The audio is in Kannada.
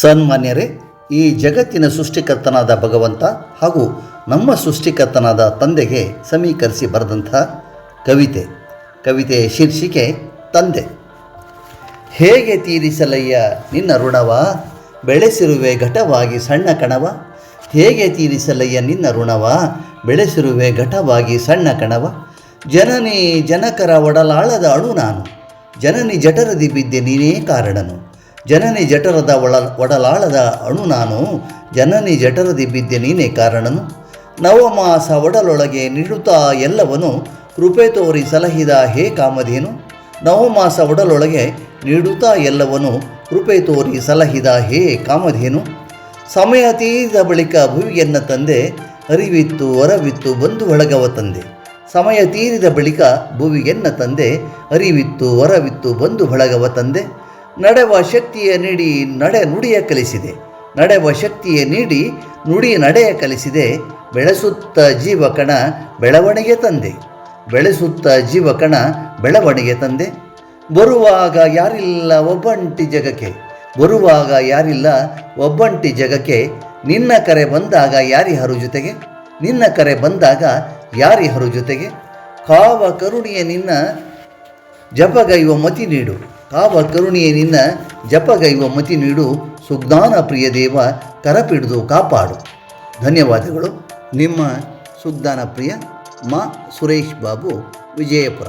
ಸನ್ಮಾನ್ಯರೇ, ಈ ಜಗತ್ತಿನ ಸೃಷ್ಟಿಕರ್ತನಾದ ಭಗವಂತ ಹಾಗೂ ನಮ್ಮ ಸೃಷ್ಟಿಕರ್ತನಾದ ತಂದೆಗೆ ಸಮೀಕರಿಸಿ ಬರೆದಂಥ ಕವಿತೆ. ಕವಿತೆಯ ಶೀರ್ಷಿಕೆ, ತಂದೆ. ಹೇಗೆ ತೀರಿಸಲಯ್ಯ ನಿನ್ನ ಋಣವ? ಬೆಳೆಸಿರುವೆ ಘಟವಾಗಿ ಸಣ್ಣ ಕಣವ. ಹೇಗೆ ತೀರಿಸಲಯ್ಯ ನಿನ್ನ ಋಣವ? ಬೆಳೆಸಿರುವೆ ಘಟವಾಗಿ ಸಣ್ಣ ಕಣವ. ಜನನಿ ಜನಕರ ಒಡಲಾಳದ ಅಣು ನಾನು. ಜನನಿ ಜಠರದಿ ಬಿದ್ದೆ ನೀನೇ ಕಾರಣನು. ಜನನಿ ಜಠರದ ಒಳ ಒಡಲಾಳದ ಅಣು ನಾನು, ಜನನಿ ಜಠರದಿ ಬಿದ್ದೆ ನೀನೇ ಕಾರಣನು. ನವಮಾಸ ಒಡಲೊಳಗೆ ನೀಡುತ್ತಾ ಎಲ್ಲವನು, ಕೃಪೆ ತೋರಿ ಸಲಹಿದ ಹೇ ಕಾಮಧೇನು. ನವಮಾಸ ಒಡಲೊಳಗೆ ನೀಡುತ್ತಾ ಎಲ್ಲವನು, ಕೃಪೆ ತೋರಿ ಸಲಹಿದ ಹೇ ಕಾಮಧೇನು. ಸಮಯ ತೀರಿದ ಬಳಿಕ ಭುವಿಯನ್ನ ತಂದೆ, ಅರಿವಿತ್ತು ಹೊರವಿತ್ತು ಬಂದು ಒಳಗವ ತಂದೆ. ಸಮಯ ತೀರಿದ ಬಳಿಕ ಭುವಿಯನ್ನ ತಂದೆ, ಅರಿವಿತ್ತು ಹೊರವಿತ್ತು ಬಂದು ಒಳಗವ ತಂದೆ. ನಡೆವ ಶಕ್ತಿಯ ನೀಡಿ ನಡೆ ನುಡಿಯ ಕಲಿಸಿದೆ. ನಡೆವ ಶಕ್ತಿಯ ನೀಡಿ ನುಡಿ ನಡೆಯ ಕಲಿಸಿದೆ. ಬೆಳೆಸುತ್ತ ಜೀವಕಣ ಬೆಳವಣಿಗೆ ತಂದೆ. ಬೆಳೆಸುತ್ತ ಜೀವಕಣ ಬೆಳವಣಿಗೆ ತಂದೆ. ಬರುವಾಗ ಯಾರಿಲ್ಲ ಒಬ್ಬಂಟಿ ಜಗಕ್ಕೆ. ಬರುವಾಗ ಯಾರಿಲ್ಲ ಒಬ್ಬಂಟಿ ಜಗಕ್ಕೆ. ನಿನ್ನ ಕರೆ ಬಂದಾಗ ಯಾರಿಹರು ಜೊತೆಗೆ? ನಿನ್ನ ಕರೆ ಬಂದಾಗ ಯಾರಿಹರು ಜೊತೆಗೆ? ಕಾವ ಕರುಣಿಯ ನಿನ್ನ ಜಪಗೈವ ಮತಿ ನೀಡು. ಕಾವ ಕರುಣಿಯ ನಿನ್ನ ಜಪಗೈವ ಮತಿ ನೀಡು ಸುಜ್ಞಾನ ಪ್ರಿಯ ದೇವ, ಕರಪಿಡಿದು ಕಾಪಾಡು. ಧನ್ಯವಾದಗಳು. ನಿಮ್ಮ ಸುಜ್ಞಾನ ಪ್ರಿಯ ಮಾ ಸುರೇಶ್ ಬಾಬು ವಿಜಯಪುರ.